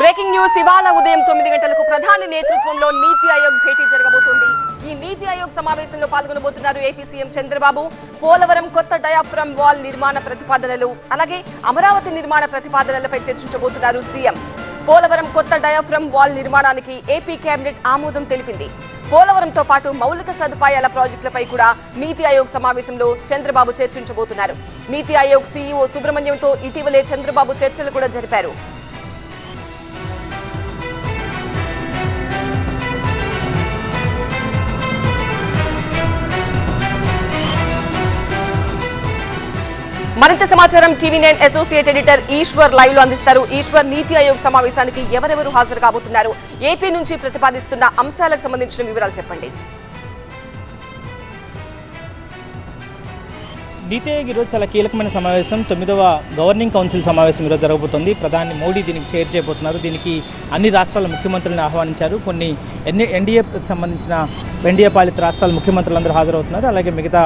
Breaking news ఇవాళ ఉదయం తొమ్మిది గంటలకు ప్రధాని నేతృత్వంలో నీతి ఆయోగ్ భేటీ జరగబోతోంది. ఈ నీతి ఆయోగ్ సమావేశంలో పాల్గొనబోతున్నారు ఏపీ సీఎం చంద్రబాబు. పోలవరం కొత్త డయాఫ్రమ్ వాల్ నిర్మాణ ప్రతిపాదనలు అలాగే అమరావతి నిర్మాణ ప్రతిపాదనలపై చర్చించబోతున్నారు సీఎం. పోలవరం కొత్త డయాఫ్రమ్ వాల్ నిర్మాణానికి ఏపీ కేబినెట్ ఆమోదం తెలిపింది. పోలవరంతో పాటు మౌలిక సదుపాయాల ప్రాజెక్టులపై కూడా నీతి ఆయోగ్ సమావేశంలో చంద్రబాబు చర్చించబోతున్నారు. నీతి ఆయోగ్ సీఈఓ సుబ్రహ్మణ్యంతో ఇటీవలే చంద్రబాబు చర్చలు కూడా జరిపారు. మరింత సమాచారం TV nine associate editor Eshwar లైవ్లో అందిస్తారు. ఈశ్వర్ నీతి ఆయోగ్ సమావేశానికి ఎవరెవరు హాజరు కాబోతున్నారు? ఏపీ నుంచి ప్రతిపాదిస్తున్న అంశాలకు సంబంధించిన వివరాలు చెప్పండి. నీతి ఆయోగ్ ఈరోజు చాలా కీలకమైన సమావేశం. తొమ్మిదవ గవర్నింగ్ కౌన్సిల్ సమావేశం ఈరోజు జరగబోతుంది. ప్రధాని మోడీ దీనికి చైర్ చేయబోతున్నారు. దీనికి అన్ని రాష్ట్రాల ముఖ్యమంత్రులను ఆహ్వానించారు. కొన్ని ఎన్ ఎన్డీఏకి సంబంధించిన ఎన్డీఏ పాలిత రాష్ట్రాల ముఖ్యమంత్రులందరూ హాజరవుతున్నారు. అలాగే మిగతా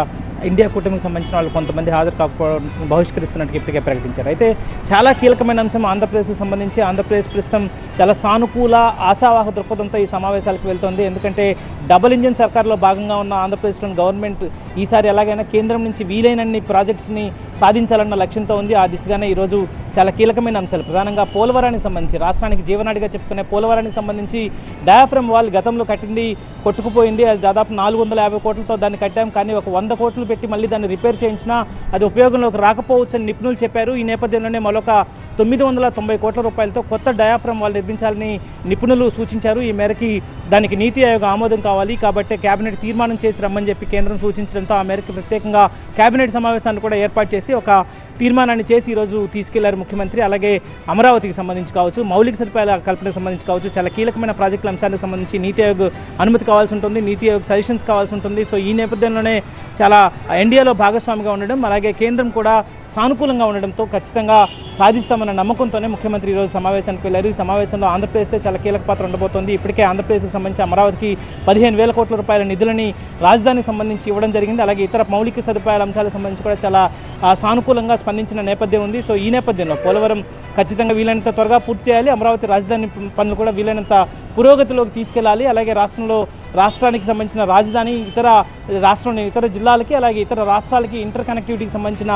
ఇండియా కూటమికి సంబంధించిన వాళ్ళు కొంతమంది హాజరు కాకపోవడం బహిష్కరిస్తున్నట్టు ఇప్పటికే ప్రకటించారు. అయితే చాలా కీలకమైన అంశం ఆంధ్రప్రదేశ్కి సంబంధించి ఆంధ్రప్రదేశ్ ప్రస్తుతం చాలా సానుకూల ఆశావాహ దృక్పథంతో ఈ సమావేశాలకు వెళ్తోంది. ఎందుకంటే డబుల్ ఇంజిన్ సర్కార్లో భాగంగా ఉన్న ఆంధ్రప్రదేశ్లోని గవర్నమెంట్ ఈసారి ఎలాగైనా కేంద్రం నుంచి వీలైనన్ని ప్రాజెక్ట్స్ని సాధించాలన్న లక్ష్యంతో ఉంది. ఆ దిశగానే ఈరోజు చాలా కీలకమైన అంశాలు. ప్రధానంగా పోలవరానికి సంబంధించి రాష్ట్రానికి జీవనాడిగా చెప్పుకునే పోలవరానికి సంబంధించి డయాఫ్రమ్ వాల్ గతంలో కట్టింది కొట్టుకుపోయింది. అది దాదాపు నాలుగు వందల యాభై కోట్లతో దాన్ని కట్టాం. కానీ ఒక వంద కోట్లు పెట్టి మళ్ళీ దాన్ని రిపేర్ చేయించినా అది ఉపయోగంలోకి రాకపోవచ్చని నిపుణులు చెప్పారు. ఈ నేపథ్యంలోనే మరొక తొమ్మిది వందల తొంభై కోట్ల రూపాయలతో కొత్త డయాఫ్రమ్ వాళ్ళు నిర్మించాలని నిపుణులు సూచించారు. ఈ మేరకి దానికి నీతి ఆయోగ ఆమోదం కావాలి. కాబట్టి కేబినెట్ తీర్మానం చేసి రమ్మని చెప్పి కేంద్రం సూచించడంతో ఆ మేరకు ప్రత్యేకంగా కేబినెట్ సమావేశాన్ని కూడా ఏర్పాటు చేసి ఒక తీర్మానాన్ని చేసి ఈరోజు తీసుకెళ్ళారు ముఖ్యమంత్రి. అలాగే అమరావతికి సంబంధించి కావచ్చు మౌలిక సదుపాయాల కల్పనకు సంబంధించి కావచ్చు చాలా కీలకమైన ప్రాజెక్టుల అంశాలకు సంబంధించి నీతి ఆయోగ్ అనుమతి కావాల్సి ఉంటుంది నీతి ఆయోగ్ సజెషన్స్ కావాల్సి ఉంటుంది. సో ఈ నేపథ్యంలోనే చాలా ఎన్డీఏలో భాగస్వామిగా ఉండడం అలాగే కేంద్రం కూడా సానుకూలంగా ఉండడంతో ఖచ్చితంగా సాధిస్తామన్న నమ్మకంతోనే ముఖ్యమంత్రి ఈరోజు సమావేశానికి వెళ్ళారు. ఈ సమావేశంలో ఆంధ్రప్రదేశ్తో చాలా కీలక పాత్ర ఉండబోతోంది. ఇప్పటికే ఆంధ్రప్రదేశ్కి సంబంధించి అమరావతికి పదిహేను వేల కోట్ల రూపాయల నిధులని రాజధానికి సంబంధించి ఇవ్వడం జరిగింది. అలాగే ఇతర మౌలిక సదుపాయాల అంశాలకు సంబంధించి కూడా చాలా సానుకూలంగా స్పందించిన నేపథ్యం ఉంది. సో ఈ నేపథ్యంలో పోలవరం ఖచ్చితంగా వీలైనంత త్వరగా పూర్తి చేయాలి. అమరావతి రాజధాని పనులు కూడా వీలైనంత పురోగతిలోకి తీసుకెళ్ళాలి. అలాగే రాష్ట్రంలో రాష్ట్రానికి సంబంధించిన రాజధాని ఇతర రాష్ట్రంలోని ఇతర జిల్లాలకి అలాగే ఇతర రాష్ట్రాలకి ఇంటర్ కనెక్టివిటీకి సంబంధించిన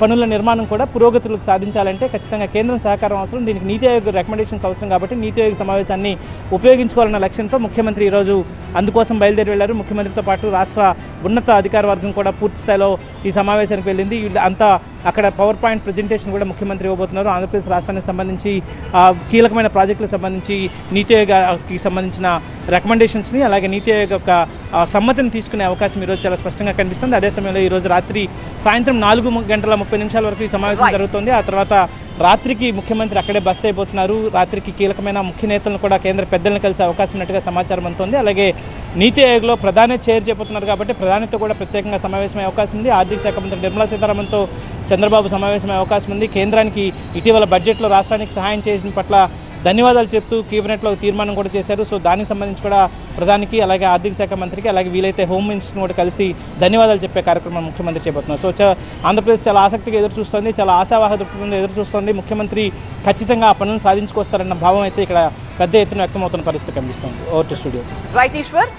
పనుల నిర్మాణం కూడా పురోగతులకు సాధించాలంటే ఖచ్చితంగా కేంద్రం సహకారం అవసరం. దీనికి నీతి ఆయోగ్ రికమెండేషన్స్ అవసరం కాబట్టి నీతి ఆయోగ్ సమావేశాన్ని ఉపయోగించుకోవాలన్న లక్ష్యంతో ముఖ్యమంత్రి ఈరోజు అందుకోసం బయలుదేరి వెళ్ళారు ముఖ్యమంత్రితో పాటు రాష్ట్ర ఉన్నత అధికార వర్గం కూడా పూర్తి స్థాయిలో ఈ సమావేశానికి వెళ్ళింది. అంతా అక్కడ పవర్ పాయింట్ ప్రజెంటేషన్ కూడా ముఖ్యమంత్రి ఇవ్వబోతున్నారు. ఆంధ్రప్రదేశ్ రాష్ట్రానికి సంబంధించి కీలకమైన ప్రాజెక్టులకు సంబంధించి నీతి ఆయోగ్కి సంబంధించిన రికమెండేషన్స్ని అలాగే నీతి ఆయోగ్ యొక్క సమ్మతిని తీసుకునే అవకాశం ఈరోజు చాలా స్పష్టంగా కనిపిస్తుంది. అదే సమయంలో ఈరోజు రాత్రి సాయంత్రం నాలుగు గంటల ముప్పై నిమిషాల వరకు ఈ సమావేశం. జరుగుతుంది. ఆ తర్వాత రాత్రికి ముఖ్యమంత్రి అక్కడే బస్ అయిపోతున్నారు. రాత్రికి కీలకమైన ముఖ్య నేతలను కూడా కేంద్ర పెద్దలను కలిసే అవకాశం ఉన్నట్టుగా సమాచారం అందుతోంది. అలాగే నీతి ఆయోగ్లో ప్రధాని చైర్ చేయబోతున్నారు కాబట్టి ప్రధానితో కూడా ప్రత్యేకంగా సమావేశమయ్యే అవకాశం ఉంది. ఆర్థిక శాఖ మంత్రి నిర్మలా సీతారామన్తో చంద్రబాబు సమావేశమయ్యే అవకాశం ఉంది. కేంద్రానికి ఇటీవల బడ్జెట్లో రాష్ట్రానికి సహాయం చేసిన పట్ల ధన్యవాదాలు చెప్తూ కేబినెట్లో తీర్మానం కూడా చేశారు. సో దానికి సంబంధించి కూడా ప్రధానికి అలాగే ఆర్థిక శాఖ మంత్రికి అలాగే వీలైతే హోమ్ మినిస్టర్ని కూడా కలిసి ధన్యవాదాలు చెప్పే కార్యక్రమం ముఖ్యమంత్రి చేపడుతున్నారు. సో ఆంధ్రప్రదేశ్ చాలా ఆసక్తిగా ఎదురు చూస్తుంది చాలా ఆశావాహ దృక్పథంతో ఎదురు చూస్తోంది ముఖ్యమంత్రి ఖచ్చితంగా ఆ పనులను సాధించుకొస్తారన్న భావం అయితే ఇక్కడ పెద్ద ఎత్తున వ్యక్తమవుతున్న పరిస్థితి కనిపిస్తుంది. Over to studio. Right Eshwar